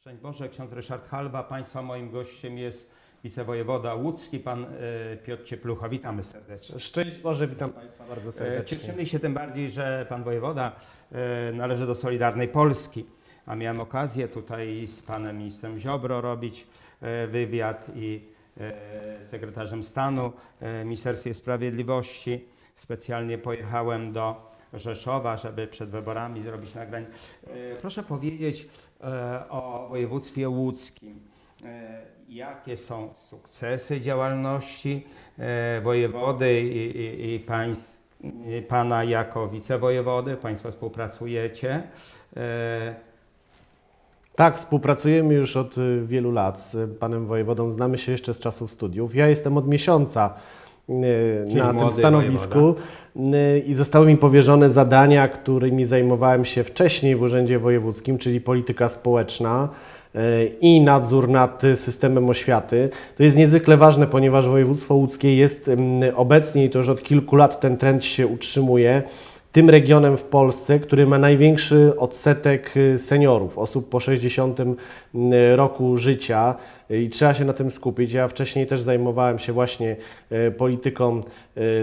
Szczęść Boże, ksiądz Ryszard Halwa. Państwa moim gościem jest wicewojewoda łódzki, pan e, Piotr Cieplucha. Witamy serdecznie. Szczęść Boże, witam Państwa bardzo E, serdecznie. Cieszymy się tym bardziej, że pan wojewoda e, należy do Solidarnej Polski, a miałem okazję tutaj z panem ministrem Ziobro robić wywiad i sekretarzem stanu w Ministerstwie Sprawiedliwości. Specjalnie pojechałem do Rzeszowa, żeby przed wyborami zrobić nagranie. E, Proszę powiedzieć e, o województwie łódzkim. E, Jakie są sukcesy działalności wojewody i, i, i państw, pana jako wicewojewody? Państwo współpracujecie. Tak, współpracujemy już od wielu lat z panem wojewodą. Znamy się jeszcze z czasów studiów. Ja jestem od miesiąca Czyli na tym młody stanowisku y, i zostały mi powierzone zadania, którymi zajmowałem się wcześniej w Urzędzie Wojewódzkim, czyli polityka społeczna y, i nadzór nad systemem oświaty. To jest niezwykle ważne, ponieważ województwo łódzkie jest ym, obecnie i to już od kilku lat ten trend się utrzymuje tym regionem w Polsce, który ma największy odsetek y, seniorów, osób po 60 roku życia y, i trzeba się na tym skupić. Ja wcześniej też zajmowałem się właśnie y, polityką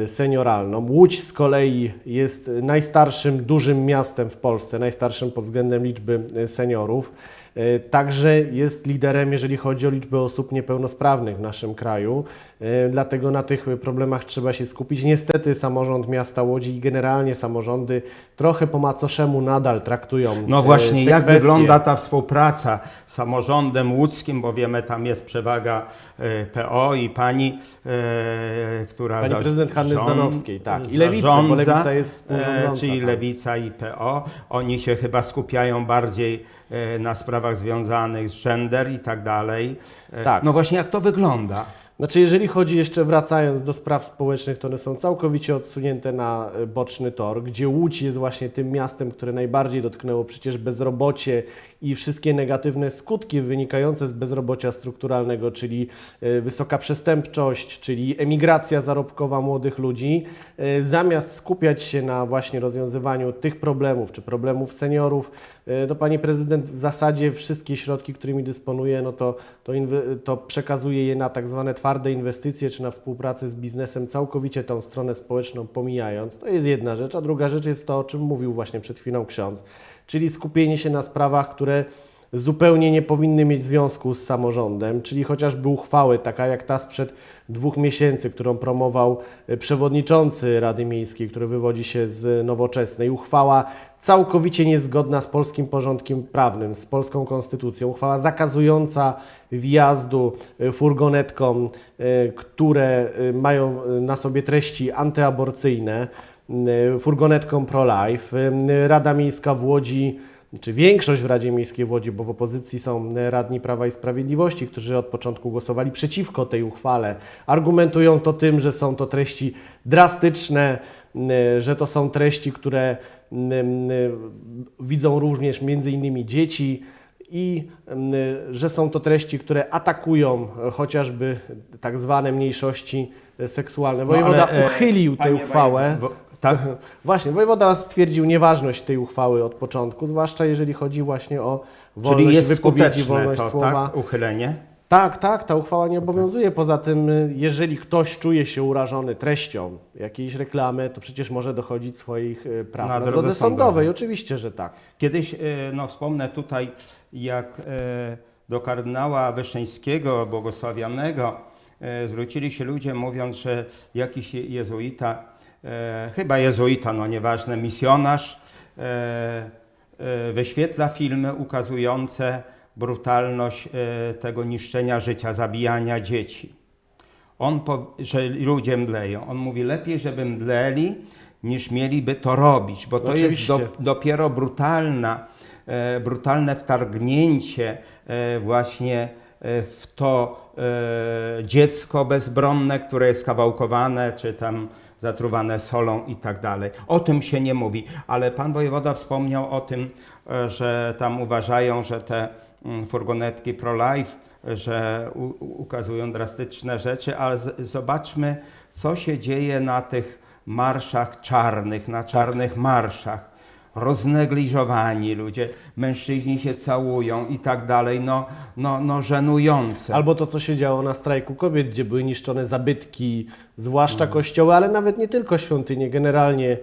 y, senioralną. Łódź z kolei jest najstarszym dużym miastem w Polsce, najstarszym pod względem liczby y, seniorów. Y, Także jest liderem, jeżeli chodzi o liczbę osób niepełnosprawnych w naszym kraju. Y, Dlatego na tych problemach trzeba się skupić. Niestety samorząd miasta Łodzi i generalnie samorządy trochę po macoszemu nadal traktują No y, właśnie, jak kwestie. wygląda ta współpraca z samorządem łódzkim, bo wiemy, tam jest przewaga e, PO i pani, e, która Pani prezydent Hanny Zdanowskiej, tak. I Lewicy, bo zarządza, Lewica jest e, współrządząca, Czyli tak. Lewica i PO. Oni się chyba skupiają bardziej e, na sprawach związanych z gender i tak dalej. E, Tak. No właśnie, jak to wygląda? Znaczy, jeżeli chodzi jeszcze wracając do spraw społecznych, to one są całkowicie odsunięte na y, boczny tor, gdzie Łódź jest właśnie tym miastem, które najbardziej dotknęło przecież bezrobocie i wszystkie negatywne skutki wynikające z bezrobocia strukturalnego, czyli y, wysoka przestępczość, czyli emigracja zarobkowa młodych ludzi, y, zamiast skupiać się na właśnie rozwiązywaniu tych problemów, czy problemów seniorów, no pani prezydent w zasadzie wszystkie środki, którymi dysponuje, no to, to, to przekazuje je na tak zwane twarde inwestycje, czy na współpracę z biznesem, całkowicie tą stronę społeczną pomijając. To jest jedna rzecz, a druga rzecz jest to, o czym mówił właśnie przed chwilą ksiądz, czyli skupienie się na sprawach, które zupełnie nie powinny mieć związku z samorządem, czyli chociażby uchwały, taka jak ta sprzed dwóch miesięcy, którą promował e, przewodniczący Rady Miejskiej, który wywodzi się z nowoczesnej. Uchwała całkowicie niezgodna z polskim porządkiem prawnym, z polską konstytucją. Uchwała zakazująca wjazdu e, furgonetkom, e, które mają na sobie treści antyaborcyjne, furgonetkom pro-life. Rada Miejska w Łodzi czy większość w Radzie Miejskiej w Łodzi, bo w opozycji są radni Prawa i Sprawiedliwości, którzy od początku głosowali przeciwko tej uchwale, argumentują to tym, że są to treści drastyczne, m, że to są treści, które m, widzą również między innymi dzieci i że są to treści, które atakują e, chociażby tak zwane mniejszości e, seksualne. Wojewoda No, ale, e, uchylił tę uchwałę. Tak? Właśnie, wojewoda stwierdził nieważność tej uchwały od początku, zwłaszcza jeżeli chodzi właśnie o wolność Czyli jest wypowiedzi, wolność to, słowa. tak? Uchylenie? Tak, tak, ta uchwała nie obowiązuje. Poza tym, y, jeżeli ktoś czuje się urażony treścią jakiejś reklamy, to przecież może dochodzić swoich y, praw Na na, drodze drodze sądowej. sądowej. Oczywiście, że tak. Kiedyś, e, no wspomnę tutaj, jak do kardynała Wyszyńskiego, błogosławionego, zwrócili się ludzie mówiąc, że jakiś je- jezuita, e, chyba jezuita, no nieważne, misjonarz, e, e, wyświetla filmy ukazujące brutalność e, tego niszczenia życia, zabijania dzieci. On, po, że ludzie mdleją. On mówi, lepiej, żeby mdleli, niż mieliby to robić, bo to jest Oczywiście. do, dopiero brutalna, e, brutalne wtargnięcie e, właśnie w to e, dziecko bezbronne, które jest kawałkowane, czy tam zatruwane solą i tak dalej. O tym się nie mówi, ale pan wojewoda wspomniał o tym, e, że tam uważają, że te mm, furgonetki pro-life, że ukazują drastyczne rzeczy, ale zobaczmy, co się dzieje na tych marszach czarnych, na czarnych marszach. Roznegliżowani ludzie, mężczyźni się całują i tak dalej, no, no, no żenujące. Albo to, co się działo na strajku kobiet, gdzie były niszczone zabytki, zwłaszcza kościoły, ale nawet nie tylko świątynie, generalnie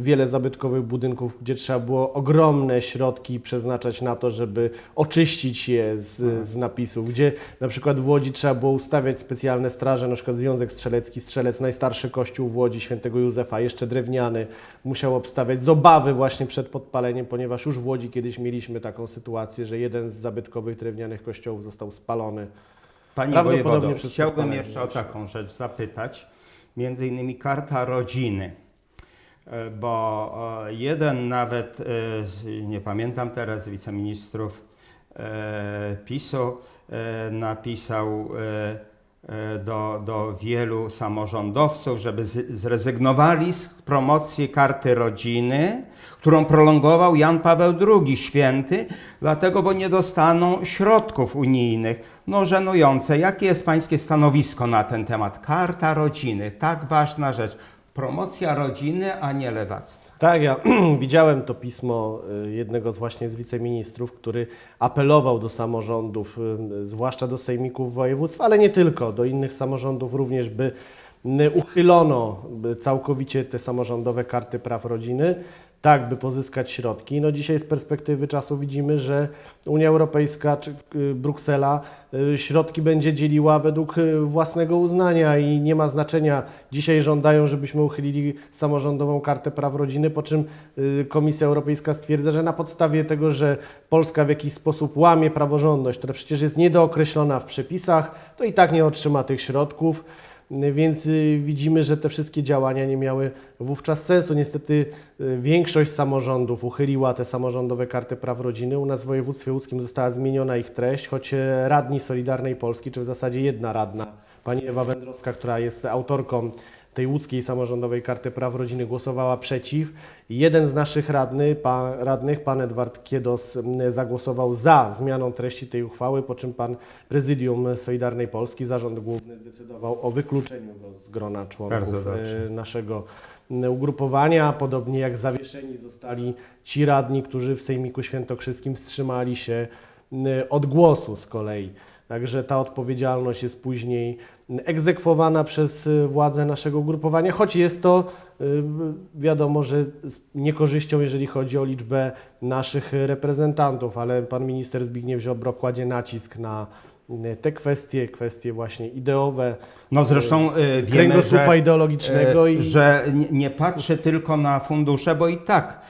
wiele zabytkowych budynków, gdzie trzeba było ogromne środki przeznaczać na to, żeby oczyścić je z, z napisów, gdzie na przykład w Łodzi trzeba było ustawiać specjalne straże, na przykład Związek Strzelecki, Strzelec, najstarszy kościół w Łodzi, świętego Józefa, jeszcze drewniany, musiał obstawiać z obawy właśnie przed podpaleniem, ponieważ już w Łodzi kiedyś mieliśmy taką sytuację, że jeden z zabytkowych drewnianych kościołów został spalony. Panie Prawdopodobnie wojewodo, chciałbym jeszcze o taką rzecz zapytać, między innymi karta rodziny, bo e, jeden nawet, e, nie pamiętam teraz, wiceministrów e, PiSu e, napisał e, e, do, do wielu samorządowców, żeby zrezygnowali z promocji karty rodziny, którą prolongował Jan Paweł II święty, dlatego, bo nie dostaną środków unijnych. No żenujące. Jakie jest pańskie stanowisko na ten temat? Karta rodziny, tak ważna rzecz. Promocja rodziny, a nie lewactwa. Tak, ja widziałem to pismo y, jednego z właśnie z wiceministrów, który apelował do samorządów, y, zwłaszcza do sejmików województw, ale nie tylko, do innych samorządów również, by y, uchylono całkowicie te samorządowe karty praw rodziny, tak by pozyskać środki. No dzisiaj z perspektywy czasu widzimy, że Unia Europejska czy y, Bruksela y, środki będzie dzieliła według y, własnego uznania i nie ma znaczenia. Dzisiaj żądają, żebyśmy uchylili samorządową kartę praw rodziny, po czym Komisja Europejska stwierdza, że na podstawie tego, że Polska w jakiś sposób łamie praworządność, która przecież jest niedookreślona w przepisach, to i tak nie otrzyma tych środków. Więc y, widzimy, że te wszystkie działania nie miały wówczas sensu. Niestety y, większość samorządów uchyliła te samorządowe karty praw rodziny. U nas w województwie łódzkim została zmieniona ich treść, choć e, radni Solidarnej Polski, czy w zasadzie jedna radna, pani Ewa Wędrowska, która jest autorką tej łódzkiej samorządowej karty praw rodziny głosowała przeciw. Jeden z naszych radny, pa, radnych, pan Edward Kiedos, zagłosował za zmianą treści tej uchwały, po czym pan prezydium Solidarnej Polski, zarząd główny zdecydował o wykluczeniu go z grona członków e, naszego ugrupowania. Podobnie jak zawieszeni zostali ci radni, którzy w Sejmiku Świętokrzyskim wstrzymali się od głosu z kolei. Także ta odpowiedzialność jest później egzekwowana przez y, władze naszego ugrupowania, choć jest to y, wiadomo, że z niekorzyścią, jeżeli chodzi o liczbę naszych reprezentantów, ale pan minister Zbigniew Ziobro kładzie nacisk na y, te kwestie, kwestie właśnie ideowe, No zresztą wiemy, kręgosłupa że, ideologicznego i że nie, patrzy tylko na fundusze, bo i tak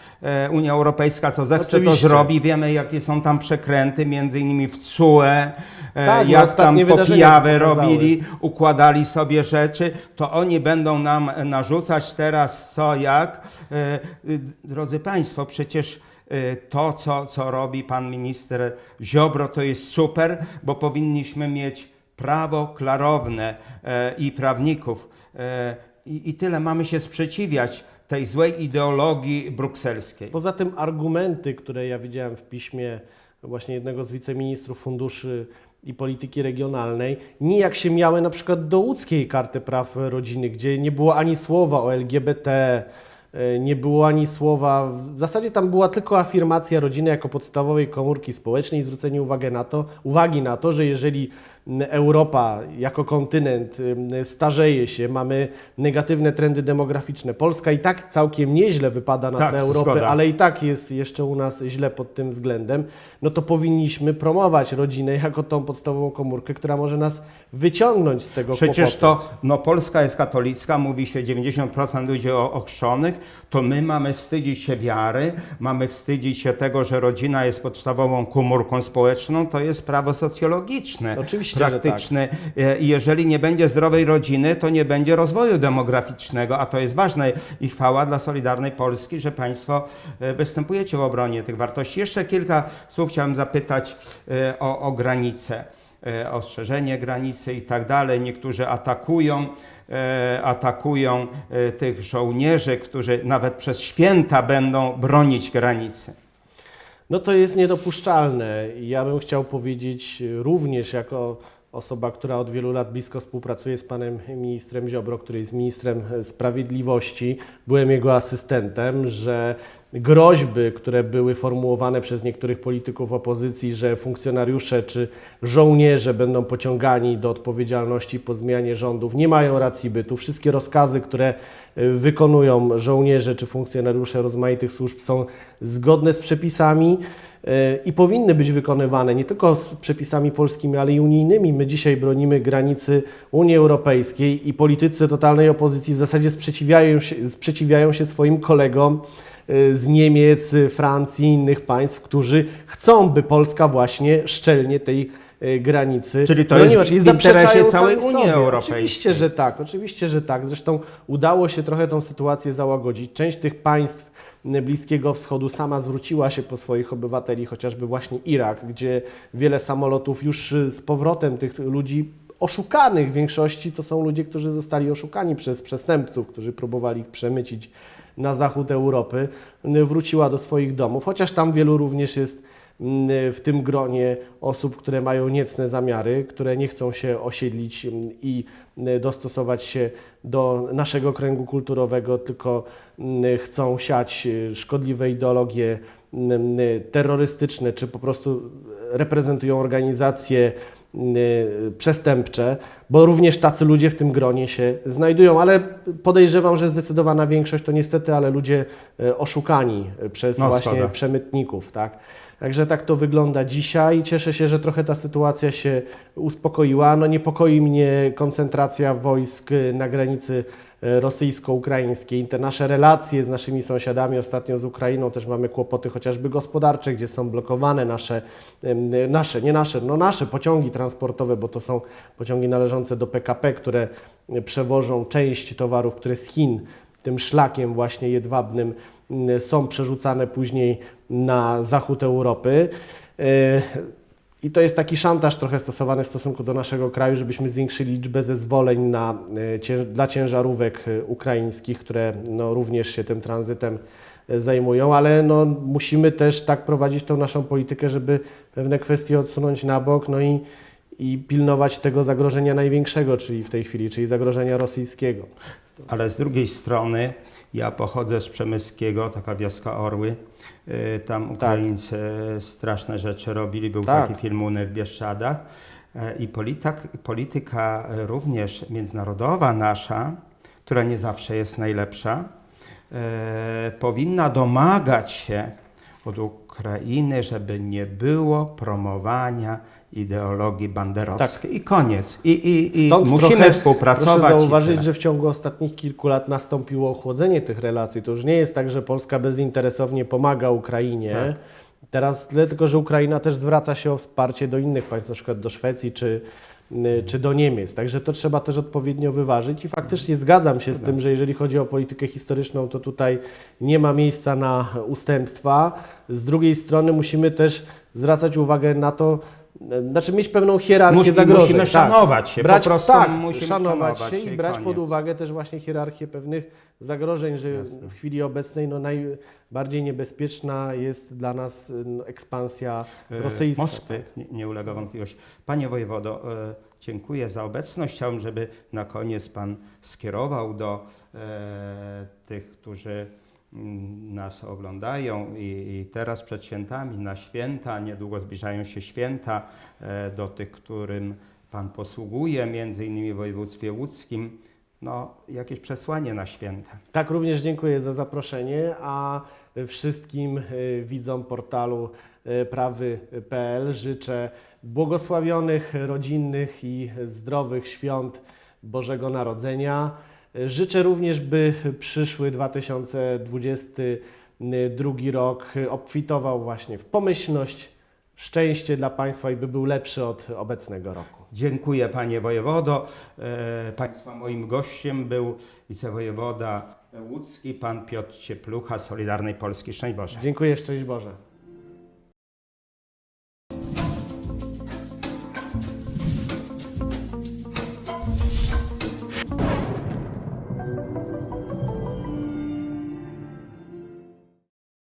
Unia Europejska co zechce to Oczywiście. zrobi. Wiemy jakie są tam przekręty, między innymi w CUE, e, Tak, no jak tam pokazały. robili, układali sobie rzeczy, to oni będą nam narzucać teraz co jak. E, y, Drodzy Państwo, przecież e, to, co, co robi pan minister Ziobro, to jest super, bo powinniśmy mieć prawo klarowne i prawników. I, I tyle mamy się sprzeciwiać tej złej ideologii brukselskiej. Poza tym argumenty, które ja widziałem w piśmie właśnie jednego z wiceministrów funduszy i polityki regionalnej, nijak się miały na przykład do łódzkiej karty praw rodziny, gdzie nie było ani słowa o LGBT, nie było ani słowa, w zasadzie tam była tylko afirmacja rodziny jako podstawowej komórki społecznej i zwrócenie uwagi na to, uwagi na to, że jeżeli Europa jako kontynent starzeje się, mamy negatywne trendy demograficzne, Polska i tak całkiem nieźle wypada na Tak, tle Europy, zgoda. ale i tak jest jeszcze u nas źle pod tym względem, no to powinniśmy promować rodzinę jako tą podstawową komórkę, która może nas wyciągnąć z tego Przecież kłopotu. to, no Polska jest katolicka, mówi się 90% ludzi o- ochrzczonych, to my mamy wstydzić się wiary, mamy wstydzić się tego, że rodzina jest podstawową komórką społeczną, to jest prawo socjologiczne, Oczywiście, tak. praktyczne. I jeżeli nie będzie zdrowej rodziny, to nie będzie rozwoju demograficznego, a to jest ważne i chwała dla Solidarnej Polski, że Państwo e, występujecie w obronie tych wartości. Jeszcze kilka słów chciałem zapytać e, o, o granice ostrzeżenie granicy i tak dalej. Niektórzy atakują, atakują e, tych żołnierzy, którzy nawet przez święta będą bronić granicy. No to jest niedopuszczalne. Ja bym chciał powiedzieć również jako osoba, która od wielu lat blisko współpracuje z panem ministrem Ziobro, który jest ministrem e, sprawiedliwości. Byłem jego asystentem, że groźby, które były formułowane przez niektórych polityków opozycji, że funkcjonariusze czy żołnierze będą pociągani do odpowiedzialności po zmianie rządów, nie mają racji bytu. Wszystkie rozkazy, które y, wykonują żołnierze czy funkcjonariusze rozmaitych służb są zgodne z przepisami y, i powinny być wykonywane nie tylko z przepisami polskimi, ale i unijnymi. My dzisiaj bronimy granicy Unii Europejskiej i politycy totalnej opozycji w zasadzie sprzeciwiają się, sprzeciwiają się swoim kolegom z Niemiec, y, Francji innych państw, którzy chcą, by Polska właśnie szczelnie tej y, granicy Czyli to broniła, jest czyli w interesie całej Unii sobie. Europejskiej. Oczywiście, że tak, oczywiście, że tak. Zresztą udało się trochę tą sytuację załagodzić. Część tych państw y, Bliskiego Wschodu sama zwróciła się po swoich obywateli, chociażby właśnie Irak, gdzie wiele samolotów już y, z powrotem tych ludzi oszukanych w większości to są ludzie, którzy zostali oszukani przez przestępców, którzy próbowali ich przemycić na zachód Europy, wróciła do swoich domów, chociaż tam wielu również jest w tym gronie osób, które mają niecne zamiary, które nie chcą się osiedlić i dostosować się do naszego kręgu kulturowego, tylko chcą siać y, szkodliwe ideologie terrorystyczne, czy po prostu reprezentują organizacje przestępcze, bo również tacy ludzie w tym gronie się znajdują, ale podejrzewam, że zdecydowana większość to niestety, ale ludzie y, oszukani przez No, właśnie szkoda. przemytników, tak? Także tak to wygląda dzisiaj. Cieszę się, że trochę ta sytuacja się uspokoiła. No niepokoi mnie koncentracja wojsk y, na granicy rosyjsko-ukraińskiej. Te nasze relacje z naszymi sąsiadami, ostatnio z Ukrainą też mamy kłopoty chociażby gospodarcze, gdzie są blokowane nasze, nasze, nie nasze, no nasze pociągi transportowe, bo to są pociągi należące do PKP, które przewożą część towarów, które z Chin tym szlakiem właśnie jedwabnym mm, są przerzucane później na zachód Europy. E, I to jest taki szantaż trochę stosowany w stosunku do naszego kraju, żebyśmy zwiększyli liczbę zezwoleń na, e, dla ciężarówek e, ukraińskich, które no, również się tym tranzytem zajmują, ale no, musimy też tak prowadzić tą naszą politykę, żeby pewne kwestie odsunąć na bok no i, i pilnować tego zagrożenia największego, czyli w tej chwili, czyli zagrożenia rosyjskiego. Ale z drugiej strony, ja pochodzę z Przemyskiego, taka wioska Orły. Y, Tam Ukraińcy straszne rzeczy robili. Był Tak. taki film Uny w Bieszczadach. E, I polityk, polityka również międzynarodowa nasza, która nie zawsze jest najlepsza, e, powinna domagać się od Ukrainy, żeby nie było promowania ideologii banderowskiej. I koniec. I, i, i Tak. Musimy trochę współpracować. Proszę zauważyć, że w ciągu ostatnich kilku lat nastąpiło ochłodzenie tych relacji. To już nie jest tak, że Polska bezinteresownie pomaga Ukrainie. Tak. Teraz tyle tylko, że Ukraina też zwraca się o wsparcie do innych państw, na przykład do Szwecji czy, y, czy do Niemiec. Także to trzeba też odpowiednio wyważyć i faktycznie zgadzam się z tym, że jeżeli chodzi o politykę historyczną, to tutaj nie ma miejsca na ustępstwa. Z drugiej strony musimy też zwracać uwagę na to, znaczy mieć pewną hierarchię Musi- zagrożeń. musimy tak. szanować się, po brać, prostu tak, musimy szanować, szanować się się i i brać koniec. pod uwagę też właśnie hierarchię pewnych zagrożeń, że w chwili obecnej no, najbardziej niebezpieczna jest dla nas no, ekspansja e, rosyjska. Moskwy, nie, nie ulega wątpliwości. Panie wojewodo, e, dziękuję za obecność. Chciałbym, żeby na koniec Pan skierował do e, tych, którzy nas oglądają i, i teraz przed świętami, na święta, niedługo zbliżają się święta, e, do tych, którym Pan posługuje, między innymi w województwie łódzkim, no, jakieś przesłanie na święta. Tak, również dziękuję za zaproszenie, a wszystkim y, widzom portalu y, prawy.pl życzę błogosławionych, rodzinnych i zdrowych świąt Bożego Narodzenia. Życzę również, by przyszły 2022 rok obfitował właśnie w pomyślność, szczęście dla Państwa i by był lepszy od obecnego roku. Dziękuję panie wojewodo. E, Państwa moim gościem był wicewojewoda łódzki, pan Piotr Cieplucha, Solidarnej Polski. Szczęść Boże. Dziękuję, szczęść Boże.